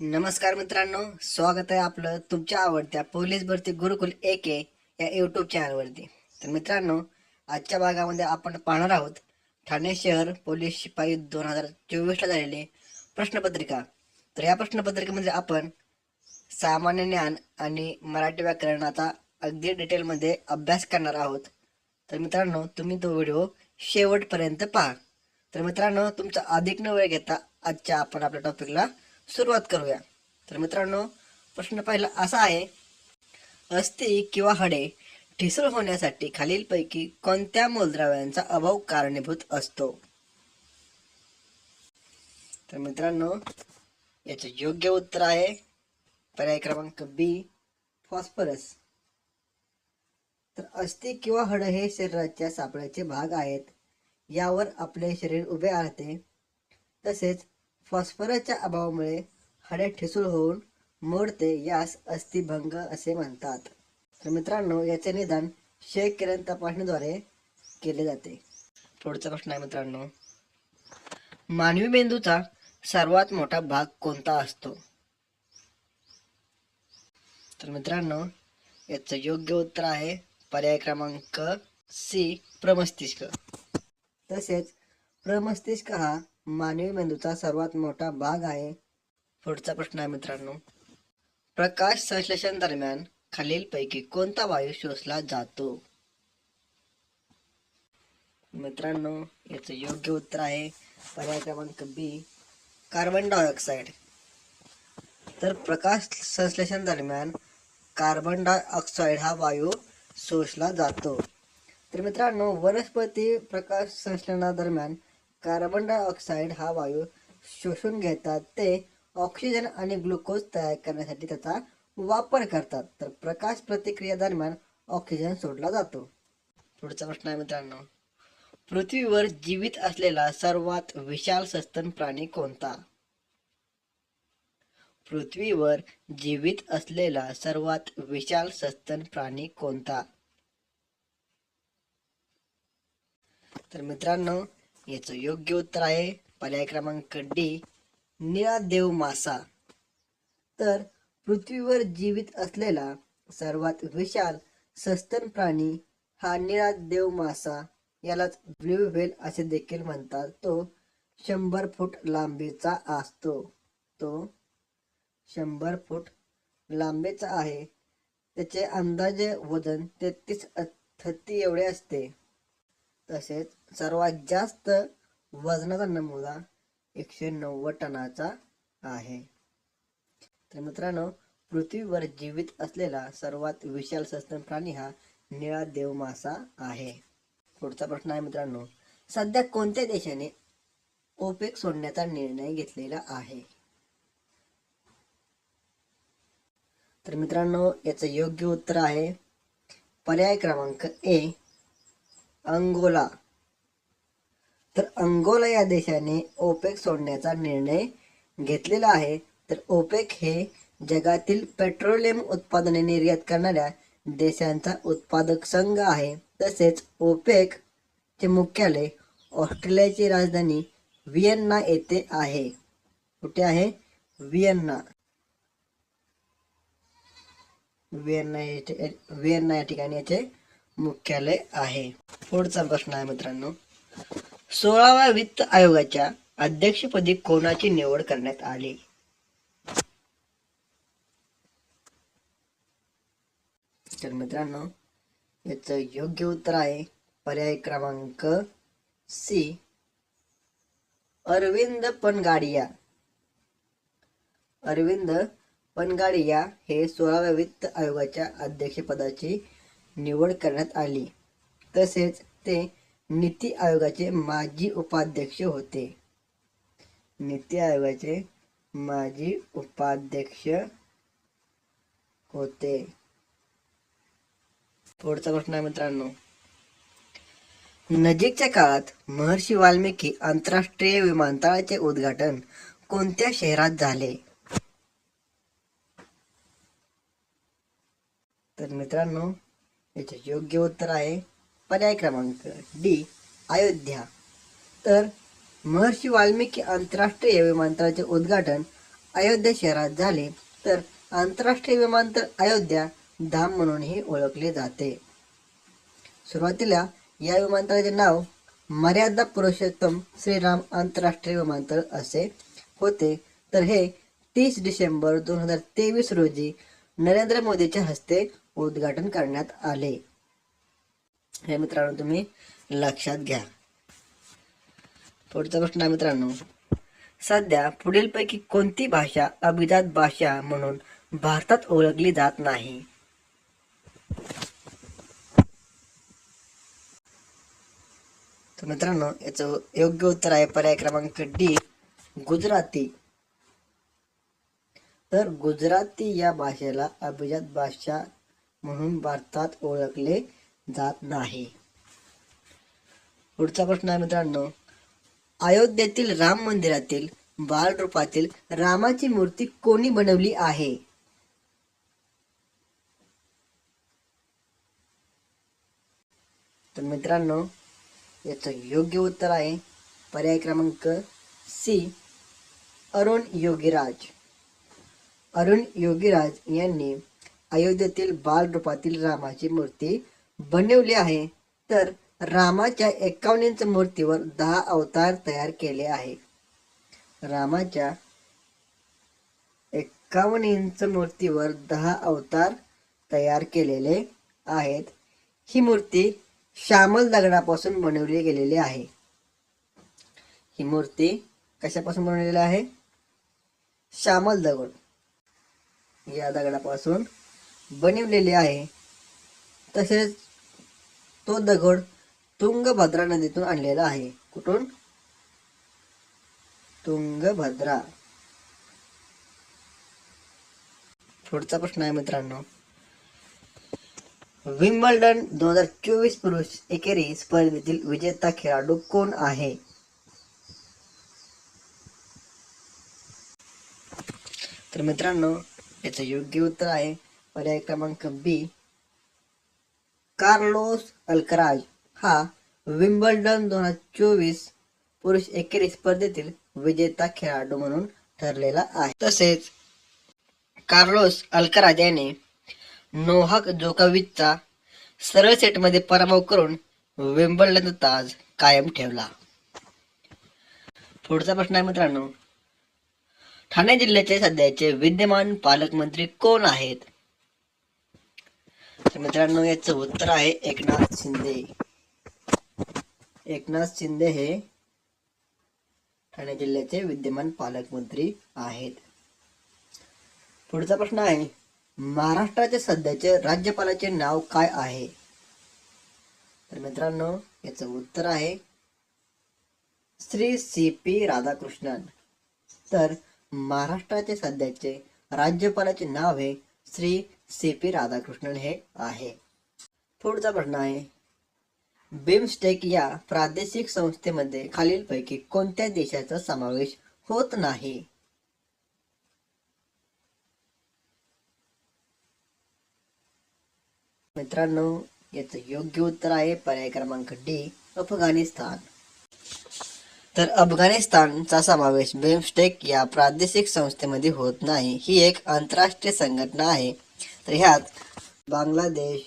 नमस्कार मित्रांनो स्वागत आहे आपलं तुमच्या आवडत्या पोलीस भरती गुरुकुल ए के या यूट्यूब चॅनलवरती तर मित्रांनो आजच्या भागामध्ये आपण पाहणार आहोत ठाणे शहर पोलीस शिपाई दोन हजार चोवीसला झालेले प्रश्नपत्रिका. तर या प्रश्नपत्रिकेमध्ये आपण सामान्य ज्ञान आणि मराठी व्याकरणाचा अगदी डिटेलमध्ये अभ्यास करणार आहोत. तर मित्रांनो तुम्ही तो व्हिडिओ शेवटपर्यंत पहा. तर मित्रांनो तुमचा अधिक न वेळ घेता आजच्या आपण आपल्या टॉपिकला सुरुवात करूया. तर मित्रांनो प्रश्न पहिला असा आहे अस्थि किंवा हाडे ठिसूळ होण्यासाठी खालीलपैकी कोणत्या मूलद्रव्यांचा अभाव कारणीभूत असतो? तर मित्रांनो याचे योग्य उत्तर आहे पर्याय क्रमांक बी फॉस्फरस. तर अस्थि किंवा हड हे शरीराच्या सापळ्याचे भाग आहेत. यावर आपले शरीर उभे राहते. तसेच फॉस्फरसच्या अभावामुळे हाडे ठिसूळ होऊन मोडते यास अस्थिभंग असे म्हणतात. तर मित्रांनो याचे निदान क्षय किरण तपासणीद्वारे केले जाते. पुढचा प्रश्न आहे मित्रांनो मानवी मेंदूचा सर्वात मोठा भाग कोणता असतो? तर मित्रांनो याचं योग्य उत्तर आहे पर्याय क्रमांक सी प्रमस्तिष्क. तसेच प्रमस्तिष्क हा मानवी मेंदूचा सर्वात मोठा भाग आहे. पुढचा प्रश्न आहे मित्रांनो. प्रकाश संश्लेषण दरम्यान खालीलपैकी कोणता वायू शोषला जातो? मित्रांनो याचं योग्य उत्तर आहे पर्याय क्रमांक बी कार्बन डायऑक्साईड तर प्रकाश संश्लेषण दरम्यान कार्बन डायऑक्साईड हा वायू शोषला जातो. तर मित्रांनो वनस्पती प्रकाश संश्लेषणादरम्यान कार्बन डायऑक्साईड हा वायू शोषून घेतात. ते ऑक्सिजन आणि ग्लुकोज तयार करण्यासाठी त्याचा वापर करतात. तर प्रकाश प्रतिक्रिया दरम्यान ऑक्सिजन सोडला जातो. पुढचा प्रश्न आहे मित्रांनो पृथ्वीवर जीवित असलेला सर्वात विशाल सस्तन प्राणी कोणता? पृथ्वीवर जीवित असलेला सर्वात विशाल सस्तन प्राणी कोणता? तर मित्रांनो याचं योग्य उत्तर आहे पर्याय क्रमांक डी निळा देव मासा. तर पृथ्वीवर जीवित असलेला सर्वात विशाल सस्तन प्राणी हा निळा देव मासा यालाच ब्ल्यू व्हेल असे देखील म्हणतात. तो शंभर फूट लांबीचा असतो. तो शंभर फूट लांबीचा आहे. त्याचे अंदाजे वजन तेहतीस थत्ती एवढे असते. तसेच सर्वात जास्त वजनाचा नमुना एकशे नव्वद टनाचा आहे. तर मित्रांनो पृथ्वीवर जीवित असलेला सर्वात विशाल सस्तन प्राणी हा निळा देवमासा आहे. पुढचा प्रश्न आहे मित्रांनो सध्या कोणत्या देशाने ओपेक सोडण्याचा निर्णय घेतलेला आहे? तर मित्रांनो याचं योग्य उत्तर आहे पर्याय क्रमांक ए अंगोला. तर अंगोला या देशाने ओपेक सोडण्याचा निर्णय घेतलेला आहे. तर ओपेक हे जगातील पेट्रोलियम उत्पादने निर्यात करणाऱ्या देशांचा उत्पादक संघ आहे. तसेच ओपेक चे मुख्यालय ऑस्ट्रेलियाची राजधानी व्हिएन्ना येथे आहे. कुठे आहे? व्हिएन्ना. व्हिएन्ना व्हिएन्ना या ठिकाणी याचे मुख्यालय आहे. पुढचा प्रश्न आहे मित्रांनो. सोळाव्या वित्त आयोगाच्या अध्यक्षपदी कोणाची निवड करण्यात आली? तर मित्रांनो याच योग्य उत्तर आहे पर्याय क्रमांक सी. अरविंद पनगाडिया. अरविंद पनगाडिया हे सोळाव्या वित्त आयोगाच्या अध्यक्षपदाची निवड करण्यात आली. तसेच ते नीती आयोगाचे माजी उपाध्यक्ष होते. नीती आयोगाचे माजी उपाध्यक्ष होते. पुढचा प्रश्न आहे मित्रांनो. नजीकच्या काळात महर्षी वाल्मिकी आंतरराष्ट्रीय विमानतळाचे उद्घाटन कोणत्या शहरात झाले? तर मित्रांनो याचे योग्य उत्तर आहे. पर्याय क्रमांक डी अयोध्या. तर महर्षी वाल्मिकी आंतरराष्ट्रीय विमानतळाचे उद्घाटन अयोध्या शहरात झाले. तर आंतरराष्ट्रीय विमानतळ अयोध्या धाम म्हणूनही ओळखले जाते. सुरुवातीला या विमानतळाचे नाव मर्यादा पुरुषोत्तम श्रीराम आंतरराष्ट्रीय विमानतळ असे होते. तर हे तीस डिसेंबर दोन हजार तेवीस रोजी नरेंद्र मोदीच्या हस्ते उद्घाटन करण्यात आले. हे मित्रांनो तुम्ही लक्षात घ्या. पुढचा प्रश्न आहे मित्रांनो. सध्या पुढीलपैकी कोणती भाषा अभिजात भाषा म्हणून भारतात ओळखली जात नाही? तर मित्रांनो याचं योग्य उत्तर आहे पर्याय क्रमांक डी गुजराती. तर गुजराती या भाषेला अभिजात भाषा म्हणून भारतात ओळखले जात नाही. पुढचा प्रश्न आहे मित्रांनो अयोध्येतील राम मंदिरातील बालरूपातील रामाची मूर्ती कोणी बनवली आहे? तर मित्रांनो याचं योग्य उत्तर आहे पर्याय क्रमांक सी अरुण योगीराज. अरुण योगीराज यांनी अयोध्येतील बालरूपातील रामाची मूर्ती बनवली आहे. तर रामाच्या एकावन्न इंच मूर्तीवर दहा अवतार तयार केले आहे. रामाच्या एकावन्न इंच मूर्तीवर दहा अवतार तयार केलेले आहेत. ही मूर्ती श्यामल दगडापासून बनवली गेलेली आहे. ही मूर्ती कशापासून बनवलेली आहे? श्यामल दगड. या दगडापासून बनवलेले आहे. तसेच तो दगड तुंगभद्रा नदीतून आणलेला आहे. कुठून? तुंगभद्रा. पुढचा प्रश्न आहे मित्रांनो. विम्बल्डन दोन हजार चोवीस पुरुष एकेरी स्पर्धेतील विजेता खेळाडू कोण आहे? तर मित्रांनो याचं योग्य उत्तर आहे पर्याय क्रमांक बी कार्लोस अल्कराज हा विम्बल्डन दोन हजार चोवीस पुरुष एकेरी स्पर्धेतील विजेता खेळाडू म्हणून ठरलेला आहे. तसेच कार्लोस अल्कराज याने नोहाक जोकाविचचा सरळ सेटमध्ये पराभव करून विम्बल्डनचा ताज कायम ठेवला. पुढचा प्रश्न आहे मित्रांनो. ठाणे जिल्ह्याचे सध्याचे विद्यमान पालकमंत्री कोण आहेत? तर मित्रांनो याचं उत्तर आहे एकनाथ शिंदे. एकनाथ शिंदे हे ठाणे जिल्ह्याचे विद्यमान पालकमंत्री आहेत. पुढचा प्रश्न आहे महाराष्ट्राचे सध्याचे राज्यपालाचे नाव काय आहे? तर मित्रांनो याचं उत्तर आहे श्री सी पी राधाकृष्णन. तर महाराष्ट्राचे सध्याचे राज्यपालाचे नाव हे श्री सी पी राधाकृष्णन हे आहे. पुढचा प्रश्न आहे. बिमस्टेक या प्रादेशिक संस्थेमध्ये खालीलपैकी कोणत्या देशाचा समावेश होत नाही? मित्रांनो याचं योग्य उत्तर आहे पर्याय क्रमांक डी अफगाणिस्तान. तर अफगाणिस्तानचा समावेश बिमस्टेक या प्रादेशिक संस्थेमध्ये होत नाही. ही एक आंतरराष्ट्रीय संघटना आहे. Riyadh Bangladesh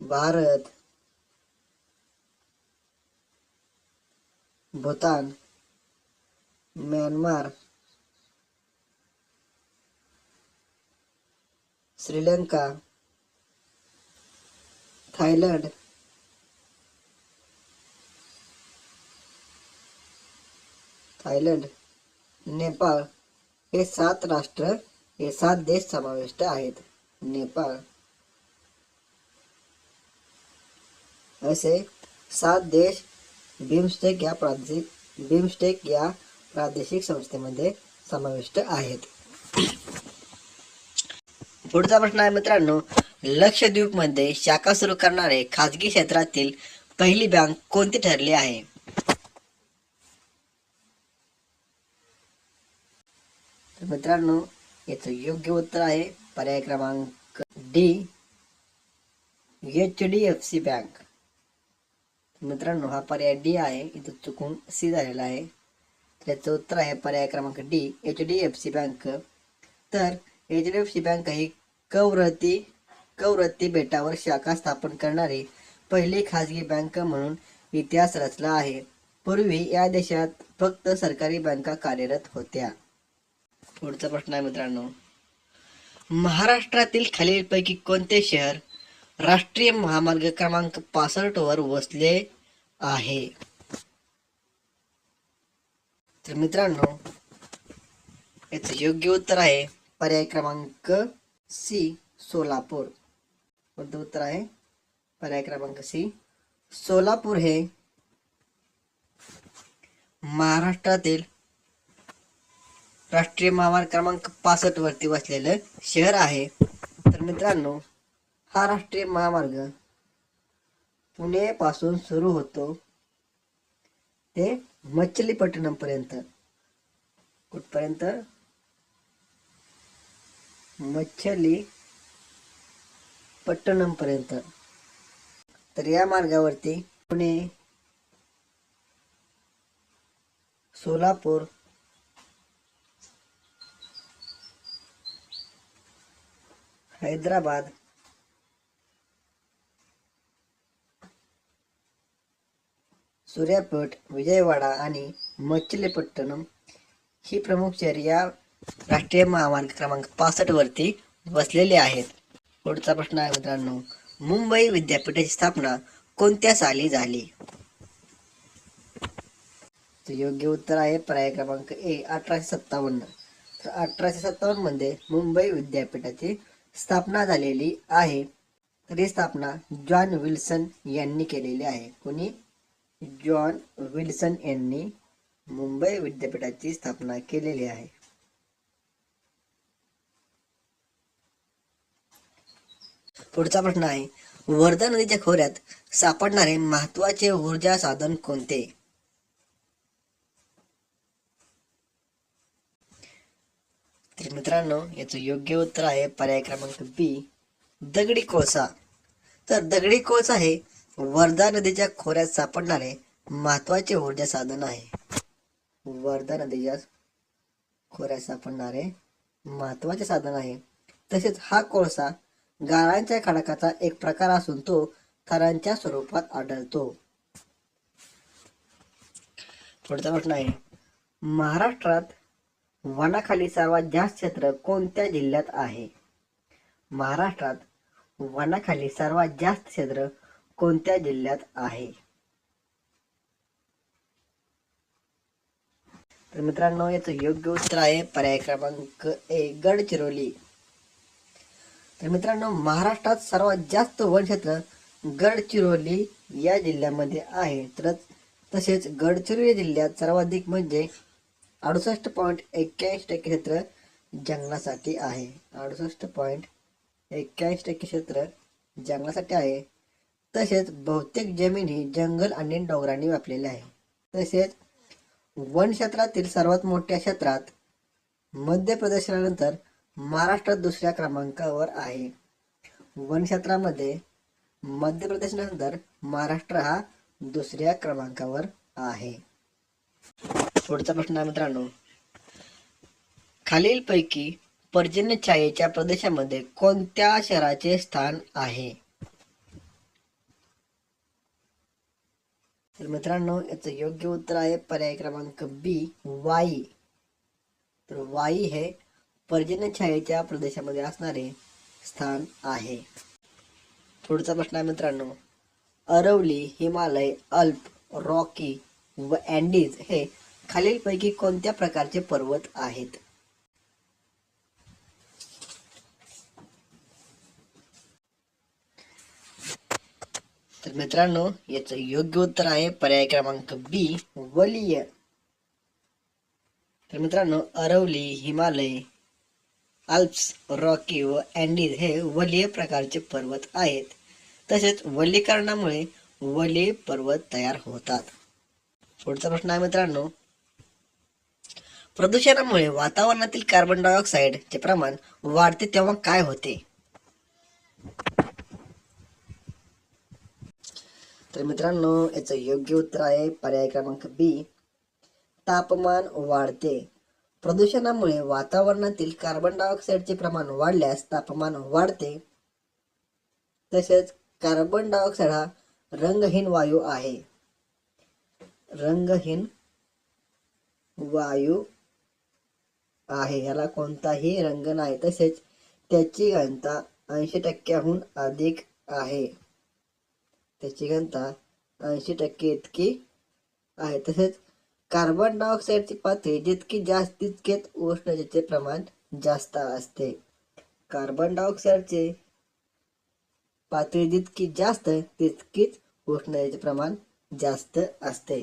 Bharat Bhutan Myanmar Sri Lanka Thailand Thailand Nepal ये सात राष्ट्र हे सात देश समाविष्ट आहेत. नेपाळ. असे सात देश बिमस्टेक या प्रादेशिक बिमस्टेक या प्रादेशिक संस्थेमध्ये समाविष्ट आहेत. पुढचा प्रश्न आहे मित्रांनो लक्षद्वीपमध्ये शाखा सुरू करणारे खाजगी क्षेत्रातील पहिली बँक कोणती ठरली आहे? मित्रांनो याचं योग्य उत्तर आहे. पर्याय क्रमांक D. H D F C bank. मित्रांनो हा पर्याय डी आहे. इथं चुकून सी झालेला आहे. याचं उत्तर आहे पर्याय क्रमांक D H D F C bank. तर H D F C bank ही कवरती कवरती बेटावर शाखा स्थापन करणारी पहिली खाजगी बँक म्हणून इतिहास रचला आहे. पूर्वी या देशात फक्त सरकारी बँका कार्यरत होत्या. पुढचा प्रश्न आहे मित्रांनो. महाराष्ट्रातील खालीलपैकी कोणते शहर राष्ट्रीय महामार्ग क्रमांक पासष्ट वर वसले आहे? तर मित्रांनो याचं योग्य उत्तर आहे पर्याय क्रमांक सी सोलापूर. कोणतं उत्तर आहे? पर्याय क्रमांक सी सोलापूर हे महाराष्ट्रातील राष्ट्रीय महामार्ग क्रमांक पासष्ट वरती वसलेलं शहर आहे. तर मित्रांनो हा राष्ट्रीय महामार्ग पुणे पासून सुरू होतो. ते मच्छलीपट्टणम पर्यंत कुठपर्यंत? मच्छली पट्टणम पर्यंत तर या मार्गावरती पुणे सोलापूर हैदराबाद. सूर्यापट विजयवाडा आणि मच्छलीपट्टणम ही प्रमुख शहर या राष्ट्रीय महामार्ग क्रमांक पासष्ट वरती वसलेले आहेत. पुढचा प्रश्न आहे मित्रांनो मुंबई विद्यापीठाची स्थापना कोणत्या साली झाली? तर योग्य उत्तर आहे पर्याय क्रमांक ए अठराशे सत्तावन्न. तर अठराशे सत्तावन्नमध्ये मुंबई विद्यापीठाची स्थापना झालेली आहे. तर ही स्थापना जॉन विल्सन यांनी केलेली आहे. कोणी? जॉन विल्सन यांनी मुंबई विद्यापीठाची स्थापना केलेली आहे. पुढचा प्रश्न आहे वर्धा नदीच्या खोऱ्यात सापडणारे महत्त्वाचे ऊर्जा साधन कोणते तर मित्रांनो याचं योग्य उत्तर आहे पर्याय क्रमांक बी दगडी कोळसा. तर दगडी कोळसा हे वर्धा नदीच्या खोऱ्यात सापडणारे महत्त्वाचे ऊर्जा साधन आहे. वर्धा नदीच्या खोऱ्यात सापडणारे महत्त्वाचे साधन आहे. तसेच हा कोळसा गाळांच्या खडकाचा एक प्रकार असून तो थरांच्या स्वरूपात आढळतो. पुढचा प्रश्न आहे महाराष्ट्रात वनाखाली सर्वात जास्त क्षेत्र कोणत्या जिल्ह्यात आहे? महाराष्ट्रात वनाखाली सर्वात जास्त क्षेत्र कोणत्या जिल्ह्यात आहे? तर मित्रांनो याचं योग्य उत्तर आहे पर्याय क्रमांक ए गडचिरोली. तर मित्रांनो महाराष्ट्रात सर्वात जास्त वनक्षेत्र गडचिरोली या जिल्ह्यामध्ये आहे. तर तसेच गडचिरोली जिल्ह्यात सर्वाधिक म्हणजे अडुसष्ट पॉईंट एक्क्याऐंशी टक्के क्षेत्र जंगलासाठी आहे. अडुसष्ट पॉईंट एक्क्याऐंशी टक्के क्षेत्र जंगलासाठी आहे. तसेच बहुतेक जमीन ही जंगल आणि डोंगरांनी व्यापलेली आहे. तसेच वन क्षेत्रातील सर्वात मोठ्या क्षेत्रात मध्य प्रदेशानंतर महाराष्ट्र दुसऱ्या क्रमांकावर आहे. वन क्षेत्रामध्ये मध्य प्रदेशानंतर महाराष्ट्र हा दुसऱ्या क्रमांकावर आहे. पुढचा प्रश्न आहे मित्रांनो. खालीलपैकी पर्जन्य छायेच्या प्रदेशामध्ये कोणत्या शहराचे स्थान आहे? तर मित्रांनो याचं योग्य उत्तर आहे पर्याय क्रमांक बी वाई. तर वाई हे पर्जन्य छायेच्या प्रदेशामध्ये असणारे स्थान आहे. पुढचा प्रश्न आहे मित्रांनो अरवली हिमालय अल्प रॉकी व अँडीज हे खालीलपैकी कोणत्या प्रकारचे पर्वत आहेत? तर मित्रांनो याचं योग्य उत्तर आहे पर्याय क्रमांक बी वलीय. तर मित्रांनो अरवली हिमालय आल्प्स रॉकी व अँडीज हे वलीय प्रकारचे पर्वत आहेत. तसेच वलीकरणामुळे वलीय पर्वत तयार होतात. पुढचा प्रश्न आहे मित्रांनो प्रदूषणामुळे वातावरणातील कार्बन डायऑक्साईडचे प्रमाण वाढते तेव्हा काय होते? तर मित्रांनो याचं योग्य उत्तर आहे पर्याय क्रमांक बी तापमान वाढते. प्रदूषणामुळे वातावरणातील कार्बन डायऑक्साईडचे प्रमाण वाढल्यास तापमान वाढते. तसेच कार्बन डायऑक्साईड हा रंगहीन वायू आहे. रंगहीन वायू आहे. याला कोणताही रंग नाही. तसेच त्याची घनता ऐंशी टक्क्याहून अधिक आहे. त्याची घनता ऐंशी टक्के इतकी आहे. तसेच कार्बन डायऑक्साईडची पातळी जितकी जास्त तितकेच उष्णतेचे प्रमाण जास्त असते. कार्बन डायऑक्साईडचे पातळी जितकी जास्त तितकीच उष्णतेचे प्रमाण जास्त असते.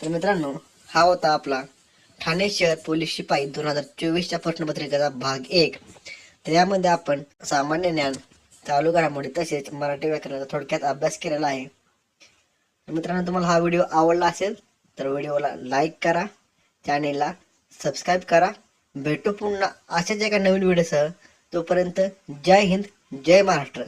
तर मित्रांनो हा होता आपला ठाणे शहर पोलीस शिपाई दोन हजार चोवीसच्या प्रश्नपत्रिकेचा भाग एक. तर यामध्ये आपण सामान्य ज्ञान चालू घडामोडी तसेच मराठी व्याकरणाचा थोडक्यात अभ्यास केलेला आहे. मित्रांनो तुम्हाला हा व्हिडिओ आवडला असेल तर व्हिडिओला लाईक करा चॅनेलला सबस्क्राईब करा. भेटू पुन्हा अशाच एका नवीन व्हिडिओसह. तोपर्यंत जय हिंद जय महाराष्ट्र.